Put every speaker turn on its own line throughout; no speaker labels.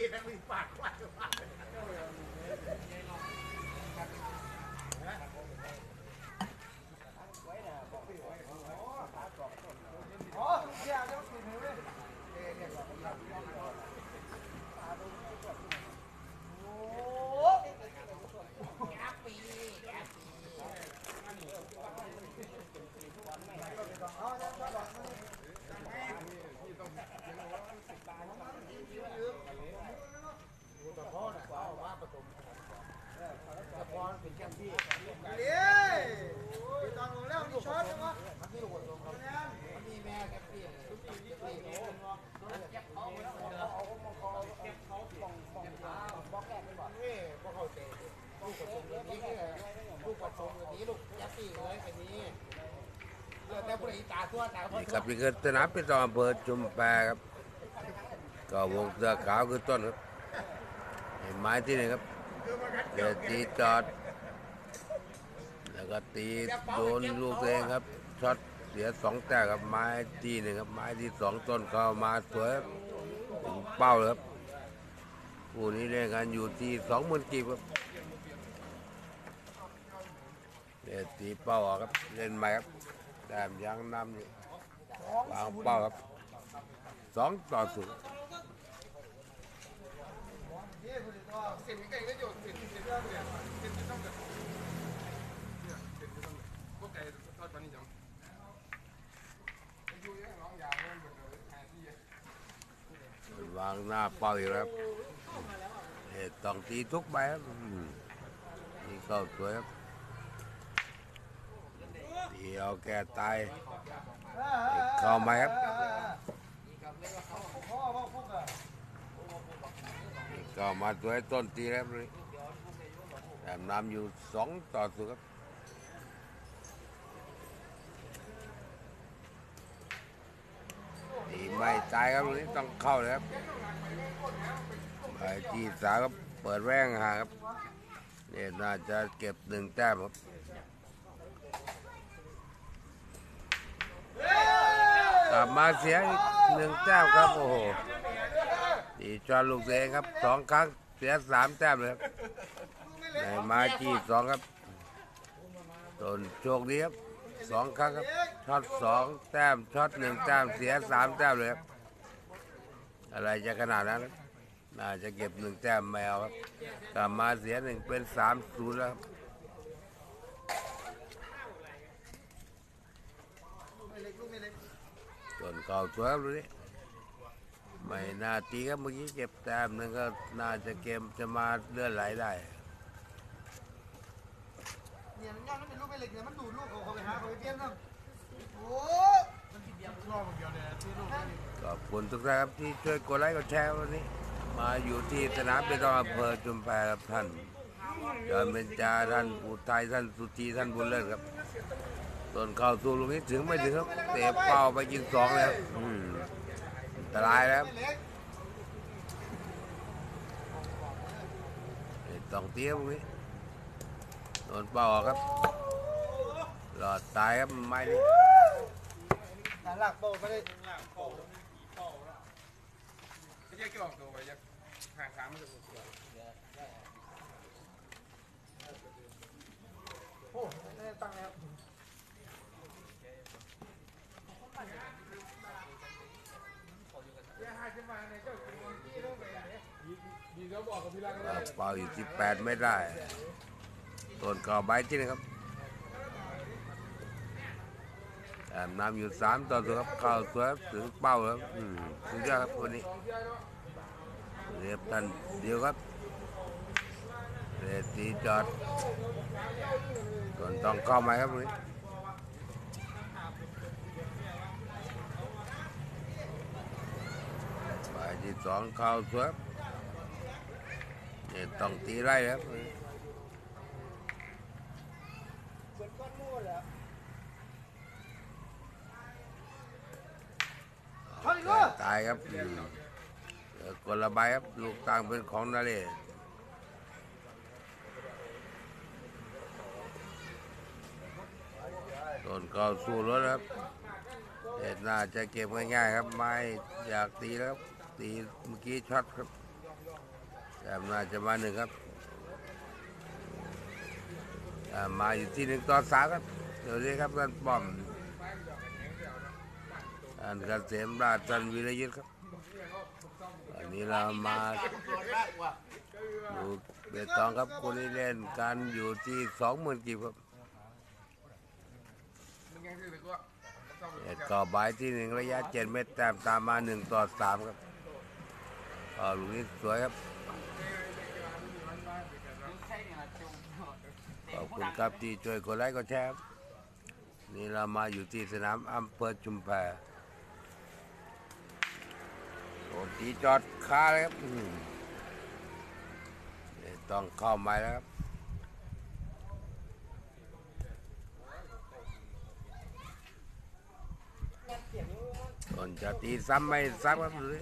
แค่ว่าเป็นดีนะมีปากว่าปาก
นี่ ครับนี่คือสนามเป็นตออำเภอชุมแพครับ ก็วงเสือขาวคือต้นครับเห็นไม้ที่หนึ่งครับเดี๋ยวตีจอด แล้วก็ตีโดนลูกเองครับช็อตเสียสองแต้มครับไม้ที่หนึ่งครับไม้ที่สองต้นเข้ามาสวยถึงเป้าเลยครับคู่นี้เล่นกันอยู่ที่สองหมื่นกีบครับเดี๋ยวตีเป้าออกครับเล่นใหม่ครับแต้มยังนำอยู่ วางเป้าครับสองต่อศูนย์
เส้นนี้ก็ยังได้โยนเส้นเส้นเส้นเนี่ยเส้นที่ต้องแบบเนี่ยเส้นที่ต้องแบบพวกไก่ทอดปลานี่จังอยู่ยังร้องยาวเล่นแบบเลยแทนที่
วางหน้าเป้าอยครับเอ่อต้องตีทุกใบครับนี่เข้าสวยครับตีเอาแก่ตาย เข้าไหมครับนี่เข้ามาสวต้นตีครับนี่แต้มน้ำอยู่สองต่อศูนย์ครับตีไม่ตายครับตรงนี้ต้องเข้าเลยครับไอ้ที่สาก็เปิดแว่งหาครับเนี่ยน่าจะเก็บหนึ่งแต้มครับ กลับมาเสียอีกหนึ่งแต้มครับ โอ้โหตีจอลูกตัวเองครับสองครั้งเสียสามแต้มเลยครับในมาที่สองครับโดนโชคดีครับสองครั้งครับช็อตสองแต้มช็อตหนึ่งแต้มเสียสามแต้มเลยครับอะไรจะขนาดนั้นน่าจะเก็บหนึ่งแต้มแมวครับกลับมาเสียหนึ่งเป็นสามศูนย์แล้วครับ ส่วนเก่าตัวครับดูนี่ไม่น่าตีครับเมื่อกี้เก็บแต้มหนึงก็น่าจะเกมจะมาเลื่อนไหลได้
เนี่ยมันย่างนั้นเป็นลูกไม่เหล็กเนี่ยมันดูดลูกเขาไปหาเขาไปเปลี่ยนนะโอ้มันติดเดียวรอบเดียวเลยที่ลูก
ขอบคุณทุกท่านครับที่ช่วยกดไลค์กดแชร์วันนี้ มาอยู่ที่สนามเป็นตองอำเภอจุมแพครับท่านยอนเบญจาท่านอุทัยท่านสุธีท่านบุญเลิศครับ ต้นเข้าสู่ลูกนี้ถึงไม่ถึงครับเตะเป้าไปยิงสองแล้วอืมอันตรายแล้วครับ
ไม่เล็ก
ต้องเตี้ยพวกนี้โดนเป้าออกครับหลอดตายครับไม้นี้
แต่หลักโบไม่ได้หลักโบไม่ใช่เกี่ยวกับตัวไปจะห่างขามันจะถูกตัวโอ้ตั้งแล้วอย่าหาจะมาในเจ้าคุณที่ต้องไปเนี่ยดีแล้วบอกกับพี่รัก
เป้าอยู่ที่แปดไม่ได้ต้นก่อใบที่นะครับแต้มนำอยู่สามต่อศูนครับเข้าสวยครับถึงเป้าครับอืมสุดยอดครับวันนี้เรียบตันเดียวครับเรตีจอดส่วนต้องเข้าไหมครับวันนี้ไปที่สองเข้าสวยครับเนี่ย ต้องตีไล่ครับตายครับกดระบายครับ ลูกต่างเป็นของนาเรศโดนเกาสู้รถครับเอ็ดน่าจะเก็บง่ายๆครับ ไม่อยากตีแล้วตีเมื่อกี้ช็อตครับ แต่น่าจะมาหนึ่งครับามาอยู่ที่หนึ่งต่อสามครับเดี๋ยวนี้ครับท่านป้อมอันเกษมราชจันทร์วิรยุทธ์ครับอันนี้เรามาดูเบตองครับคนที่เล่นกันอยู่ที่สองหมื่นกีบครับ
เลยก็ต้อง
เอ็ดก่อบายที่หนึ่งระยะเจ็ดเมตรแต้มตามมาหนึ่งต่อสามครับก็ลูกนี้สวยครับขอบ คุณครับที่ช่วยกดไลค์กดแชร์นี่เรามาอยู่ที่สนามอำเภอชุมแพโดนตีจอดคาเลยครับต้องเข้าไม้แล้วครับก่อนจะตีซ้ำไม่ซ้ำครับดูดิ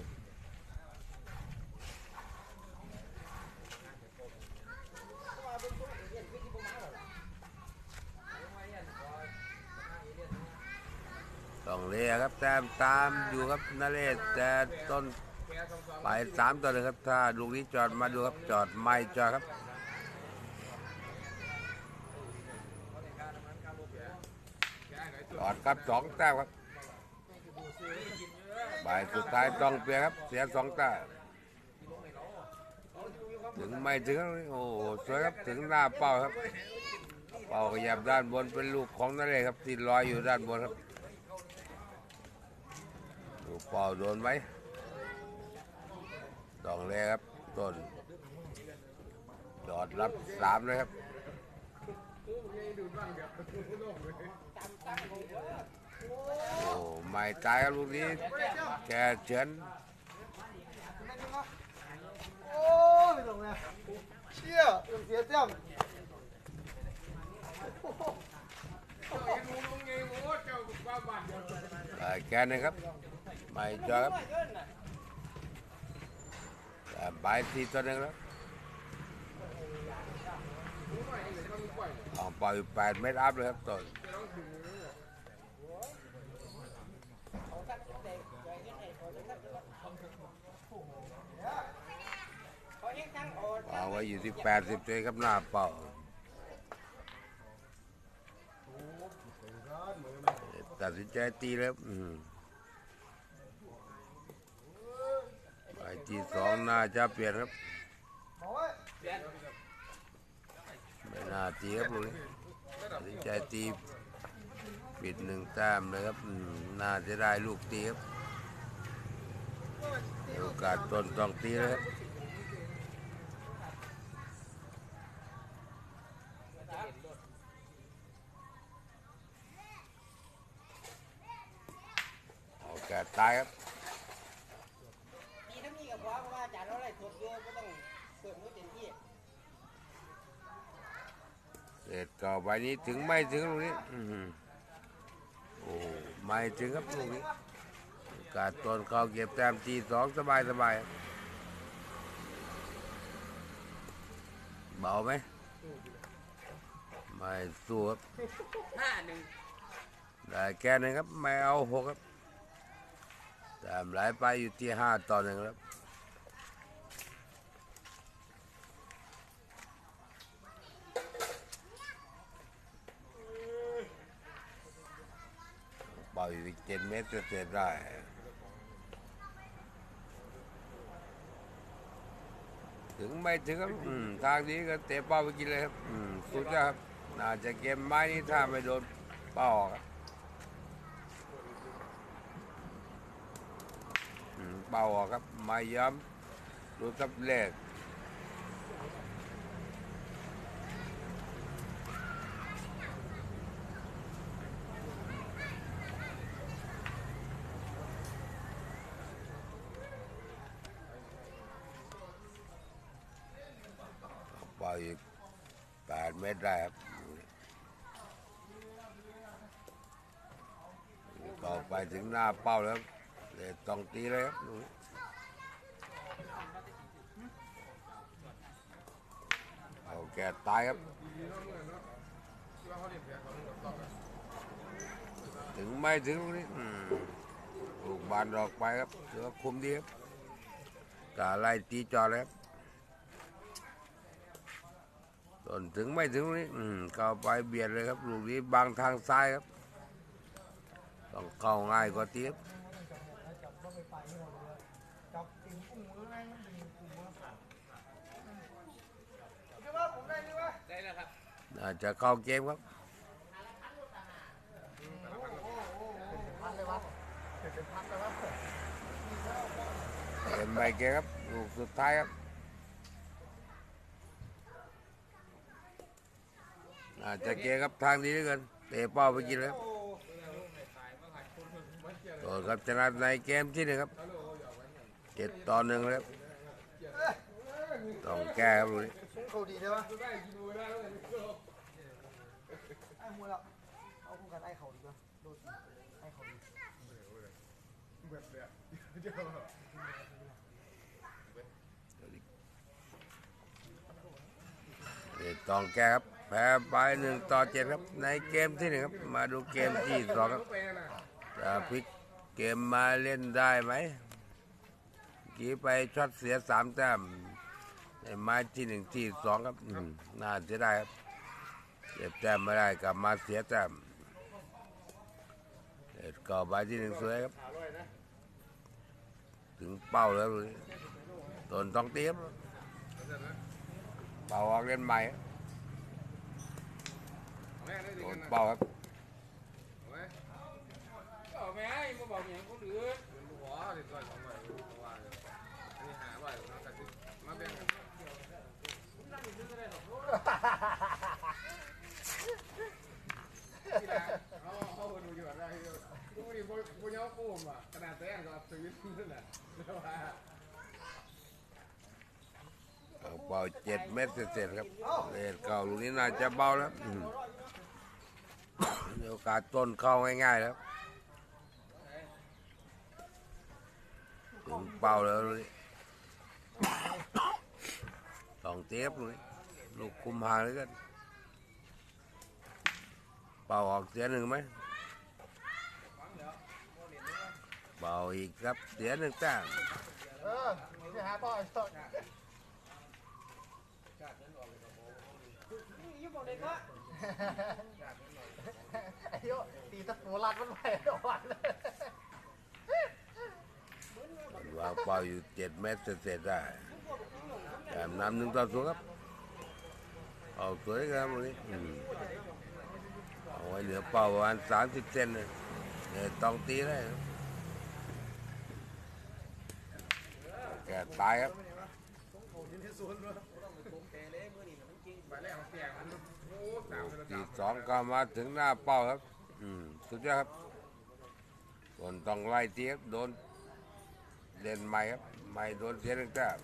ต้องเลียครับแต้มตามอยู่ครับนาเรศแต่ต้นไปสามตัวเลยครับ ถ้าลูกนี้จอดมาดูครับจอดไม่จอดครับจอดครับสองแต้มครับบ่ายสุดท้ายต้องเปลี่ยครับ เสียสองตาถึงไม่ถึงโอ้โหสวยครับถึงหน้าเป้าครับ เป้าขยับด้านบนเป็นลูกของนั่นเลยครับที่ลอยอยู่ด้านบนครับ ป้าโดนไหมต้องเลยครับต้นจอดรับสามเลยครับโอ้ไม่ตายครับลูกนี้แค่เฉือน
โอ้ไม่ตรงเลยเชี่ยเสียเต็ม
เอ่อแกนะครับ ไม่จอครับใบายทีตัวนึงแล้วออกไปแปดเมตรอัพเลยครับต้นเอาไว้อยู่ที่แปดสิบตัวครับหน้าเป้าตัดสินใจตีแล้วอืม ใบที่สองน่าจะเปลี่ยนครับ
ไม่
น่าตีครับลูกนี้ตัดสินใจตีปิดหนึ่งแต้มเลยครับน่าจะได้ลูกตีครับมีโอกาสต้นต้องตีเลยครับโอกาสตายครับ
มีทั้งนี้กับพอเพราะ ว่าอาจารย์เราไล่ตรวจเยอะก็ต้องเปิดมือเต็มที่
เสร็จก็ใบนี้ถึงไม่ถึงลูกนี้อื้อหือโอ้ไม่ถึงครับลูกนี้โอกาสต้นเขาเก็บแต้มตีสองสบายสบายครับเบาไหมไม่สู้ครับ
ห้าหนึ่ง
ได้แค่หนึงครับ ไม่เอาหกครับแต้มไหลไปอยู่ที่ห้าต่อหนึ่งครับเป่าอยู่ที่ เจ็ดเมตรเศษๆได้ถึงไม่ถึงครับอืมทางนี้ก็เตะเป้าไปกินเลยครับอืมสุดยอดครับน่าจะเกมไม้นี้ถ้าไม่โดนเป้าออกครับอืมเป้าออกครับไม่ย้ำดูครับเลข อยู่แปดเมตร ได้ครับเข้าไปถึงหน้าเป้าแล้วเลยต้องตีเลยครับลูเอาแกตายครับ ถึงไม่ถึงลูกนี้ลูกบานออกไปครับถือว่าคุมดีครับกาไล่ตีจอเลยครับ ต้นถึงไม่ถึงนี้ อืมเข้าไปเบียดเลยครับลูกนี้บางทางซ้ายครับ ต้องเข้าง่ายกว่าตีครับ
จับติ่งกุ้งมือไงมันติ่งกุ้งมือใช่ป่ะผมได้ใช่ป่ะ
ได้แล้วครับ
น่าจะเข้าเกมครับ
เห็นพันเลยวะ
เกมใหมเกมครับลูกสุดท้ายครับ น่าจจะเกครับทางดีเหลือเกินเตะเป้าไปกินเลยครับโดนครับชนะในเกมที่หนึ่งครับเจ็ดต่อหนึ่งเลยครับต้องแก้ครับลูกนี้
เขาดีใช่ป่ะไอ้หัวละเอาคู่กันไอ้เขาดีป่ะโดนไอ้เขาดี
เด็ต้องแก้ครับ แพ้ไปหนึ่งต่อเจ็ดครับ ในเกมที่หนึ่งครับ มาดูเกมที่สองครับจะพลิกเกมมาเล่นได้ไหมกี้ไปช็อตเสียสามแต้มในไม้ที่หนึ่งที่สองครับน่าเสียดายครับเก็บแต้มไม่ได้กลับมาเสียแต้มเอ็ดก็ใบที่หนึ่งสวยครับ ถึงเป้าแล้วเลยโดนต้องเตี้ยบเป่าออกเล่นใหม่ โดนเป้าครับ
เอาแม่มาบอกอย่างคนอื่นหัวเด็ดร้อยสองร้อยว่าเลยอันนี้หาว่ามาแต่มาแบ่งกันเขาเขาดูอยู่อะไรดูดิพวกพวกเนี้ยกูมอะขนาดแต้งก็ซื้อนั่นแหละแล้วว่า
เอาเจ็ดเม็ดเสร็จครับเลนเก่าลูกนี้น่าจะเบาแล้ว มีโอกาสต้นเข้าง่ายๆแล้วถึงเป้าแล้วลูกนี้ต้องเตียบลูกนี้ลูกคุมหางเลยกันเป่าออกเสียหนึ่งไหมเป่าอีกครับเสียหนึ่งแต้ม
เออไปหาต่อต่อ
นี่บอกเด็กก็
ไอ้โยตีตะปูรัดมันไปทุกวันเลย
วางเป้าอยู่เจ็ดเมตรเสร็จๆได้แต้มนำหนึ่งต่อศูนย์ครับเอาสวยครับวันนี้อืมเอาไว้เหนือเป้าประมาณสามสิบเซนเลยเนี่ยต้องตีได้ครับแกตายครับ
ไปแล้วเสีสาม
ลูกที่สองก็มาถึงหน้าเป้าครับ อืมสุดยอดครับคนต้องไล่เตีครับโดนเล่นใหม่ครับไม่โดนเสียหนึ่งแต้ม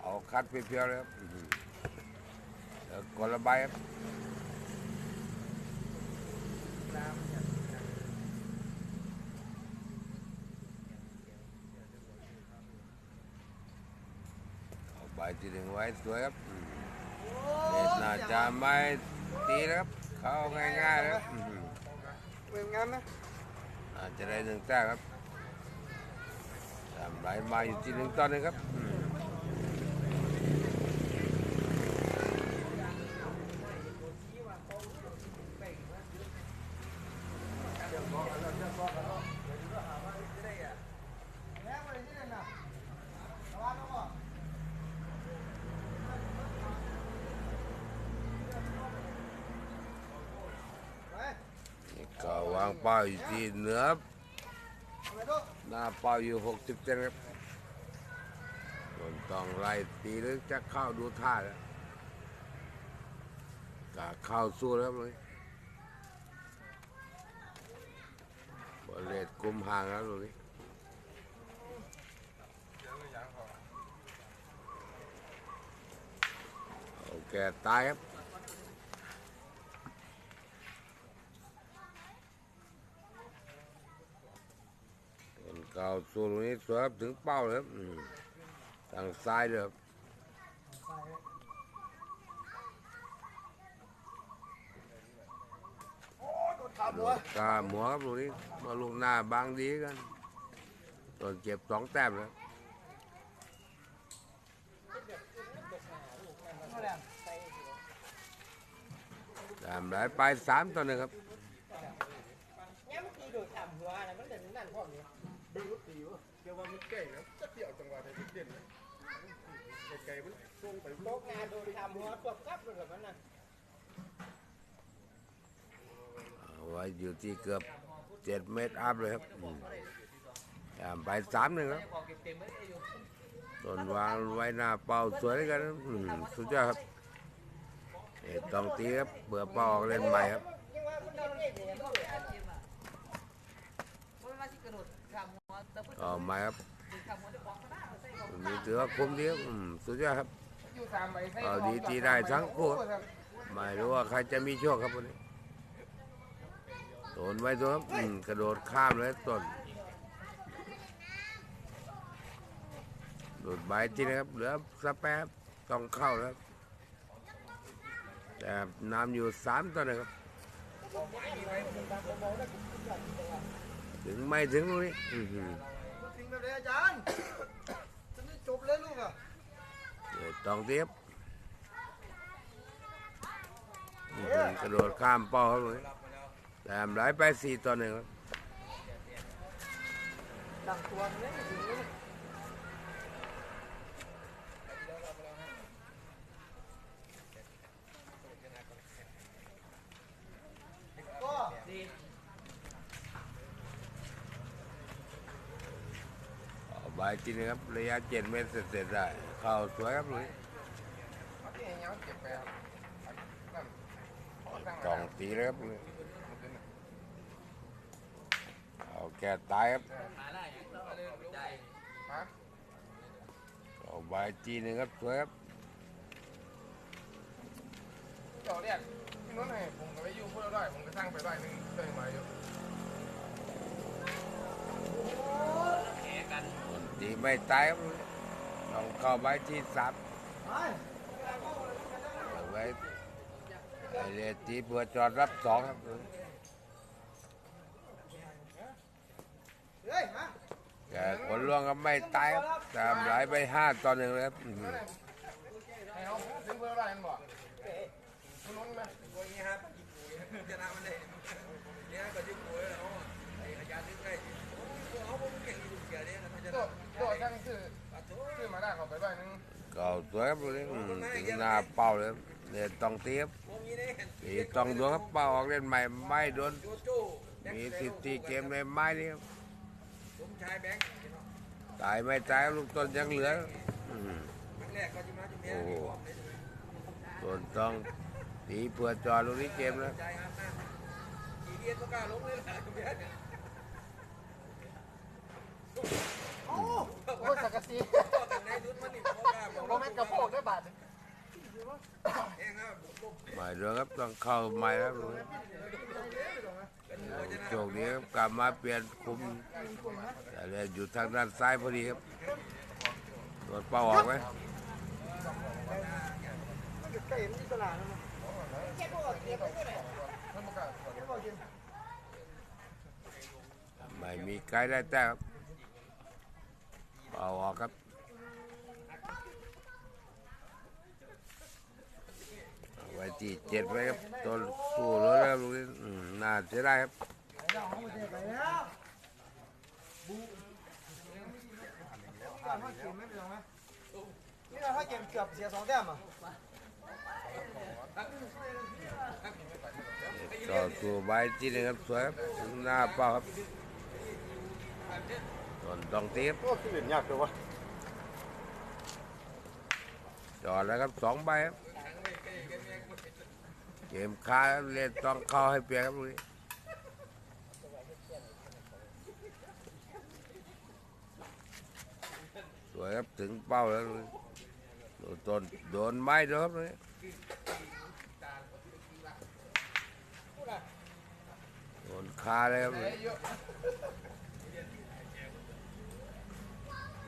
เอาคัดเพียวๆเลยครับอื้อหือแล้วกดระบายครับเอาใบที่หนึ่งไว้สวยครับ เด็ดน่าจะไม่ตีนะครับ เข้าง่ายๆนะครับอื้อหือ
เป็นงั้นนะ
น่าจะได้หนึ่งแต้มครับทำไรมาอยู่ที่หนึ่งต่อหนึ่งครับอืมนี่ก็วางเป้าอยู่ที่เหนือหน้าเป้าอยู่หกสิบเซนครับคนต้องไล่ตีหรือจะเข้าดูท่าแล้วกะเข้าสู้แล้วเลยบอลเลตกุมห่างแล้วตรงนี้โอเคตายครับ เป็นเก่าสูตรนี้สวยครับถึงเป้าเลยครับทางซ้ายเลยครับกาหมัวครับลูกนี้มาลูกหน้าบางดีกันตอนเจ็บสองแต้มแล้วตามหลายไปสามต่อหนึ่งครับ
ดูร
ถดีวะเดี๋ยวว่ามันเก่งนะจะเดี่ยวจังหวะไหนมันเด่นนะไกลๆมันส่งไป
โลกงานโดดต่ำหัวตบกับเลยแบบนั้นนะ
ไว้อยู่ที่เกือบเจ็ดเมตรอัพเลยครับตามไปสามหนึ่งครับต้นวางไว้หน้าเป้าสวยด้วยกันสุดยอดครับต้องตีครับเบื่อเป้าออกเล่นใหม่ครับ
ยังว่ามันเด่นเลยเนี่ยมันเด่น
ต่อม่ครับวันนี้ถือคุ้มดีครับอืมสุดยอดครับ
อยู่สามใบใส่
เอาดีตีได้ทั้งคู่ไม่รู้ว่าใครจะมีโชคครับวันนี้โดนไว้ตัวครับอืมกระโดดข้ามเลยต้นโดดใบทีนะครับเหลือสแปบต้องเข้าแล้วแต่น้ำอยู่สามตัวนะครับ ถึงไม่ถึงตรงนี้
เลยอาจารย์จะไม่จบเลยลูกอะ
เดี๋ยวต้องเทียบอื้อหือกระโดดข้ามเป้าครับตรงนี้แต่ไหลไปสี่ต่อหนึ่งครับ
ดังตัวมันเลยถึงเลยก็
เอาใบที่นี่ครับ ระยะเจ็ดเมตรเสร็จๆได้เข้าสวยครับตรงนี้
ที่เลยเก็บไปครับนั่น
ต้องตีเลยครับตรงนี้เอาแก่ตายครับ
ฮะ
เอาใบทีนึงครับสวยครับ
เดี๋ยวเรียกพี่นุ่นให้ผมก็ไปอยู่พูดได้ผมก็สร้างไปได้หนึ่งเติมมาอยู่
ตีไม่ตายครับต้องเข้าใบที่สาม
ไป
เอาไว้ไอเรียตีเพื่อจอดรับสองครับ
เฮ้ยมา
แต่ผลล่วงก็ไม่ตายครับแต่ไหลไปห้าต่อหนึ่งเลยครับอื้อหือ
ให้เขาซื้อเพื่อได้กันบ่พี่นุ่นไหมตัว ตัวทั้งซื้อซื้อมาได้เขาไปด้หนึ่ง
ก็สวยครับตรงนี้อื้อถึงหน้าเป้าเลยเนี่ยต้องเตีครับตีต้องดวงครับเป้าออกเล่นใหม่ไม่โดนมีสิทธิ์ตีเกมในไม้นี่ครับตายไม่ตายลูกต้นยังเหลืออื้อหือโอ้โหต้นต้องตีเพื่อจอลูกนี้เกมแล้ว
โอ้โหสักกะสีโรแมนกระโปงได้บาท
ไม่เรื่องครับต้องเข้าใหม่แล้วลูกนี้โชคดีครับกลับมาเปลี่ยนคุมแต่เลยอยู่ทางด้านซ้ายพอดีครับโดนเป้าออกไหม
มันก็ใกล้มันที่ตลาดนะมั้ง
แค่พวกเก็บไว้ด้วย
เพิ่มกัน
แค่บอกกิน
ไม่มีไกลได้แต่ครับ เป้าออกครับไว้ที่เจ็ดไว้ครับต้นสู้รถแล้วลูกนี้น่าเสียดายครับ
ล้วเอาไปไปแล้วบูนี่ารห้อยเกมไม่เป็นไรารห้อยเกมเกือบเสียสองแต้มอะ
ต่อตัวใบที่หนึ่งครับสวยครับหน้าเป้าครับ ต้นต้องตีครับ
โอ้ขึ้นเหรียญยากเลยวะ
จอดแล้วครับสองใบครับเกมค้าครับเล่นต้องเข้าให้เปลี่ยนครับลูกนี้สวยครับถึงเป้าแล้วลูกนี้โดดูต้นโดนไม้โดนเลยโดนคาเลยครับ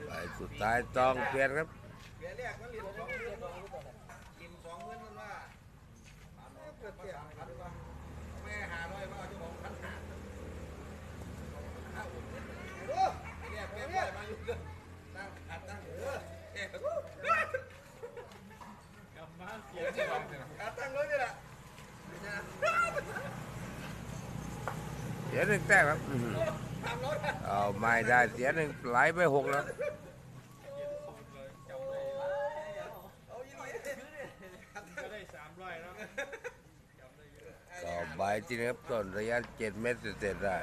ไปสุดท้ายต้องเปลี่ยนครับ
เบียร์แรกมันเหรียญสองหมื่นกินสองหมื่นมันว่าสามร้อยเกิดเสียพันว่าแม่หาร้อยว่าเจ้าของพันหาโอ้แรกแม่ร้อยมาอยู่เด้อตั้งขัดตั้งเออเอ๊ะกำมาเสียที่หลังขัดตั้งเลยนี่แหละ
เสียหนึ่งแต้มครับอื้อหือ
ทำรถ
เอาไม่ได้เสียหนึ่งไหลไปหกแล้ว ต่อใบจริงครับต้นระยะเจ็ดเมตรเสร็จได้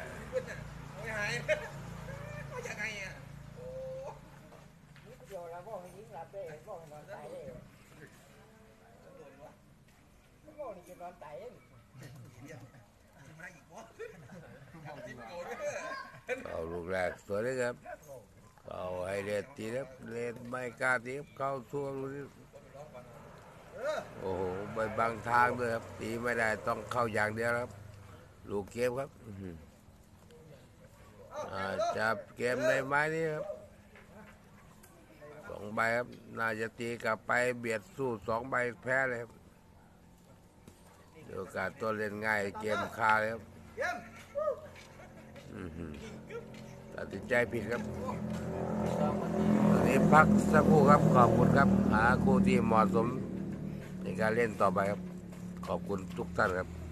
ไม่หายไม่ยังไงอะ
เดียวเราบอกให้ยิงหลับได้บอกให้นอนตายได้บอกนี่จะนอนตายเอง
มาอีกวะจิ้มโกด้วย
เอาลูกแรกสวยเลยครับเอาให้เล่นตีครับเล่นไม่กล้าตีครับเข้าช่วงนี้ โอ้โหไปบังทางด้วยครับตีไม่ได้ต้องเข้าอย่างเดียวครับ ลูกเกมครับจับเกมในไม้นี้ครับสองใบครับ น่าจะตีกลับไปเบียดสู้สองใบแพ้เลยครับโอกาสตัวเล่นง่ายเกมคาเลยครับตัดสินใจผิดครับตอนนี้พักสักครู่ครับขอบคุณครับ หาคู่ที่เหมาะสม ในการเล่นต่อไปครับ ขอบคุณทุกท่านครับ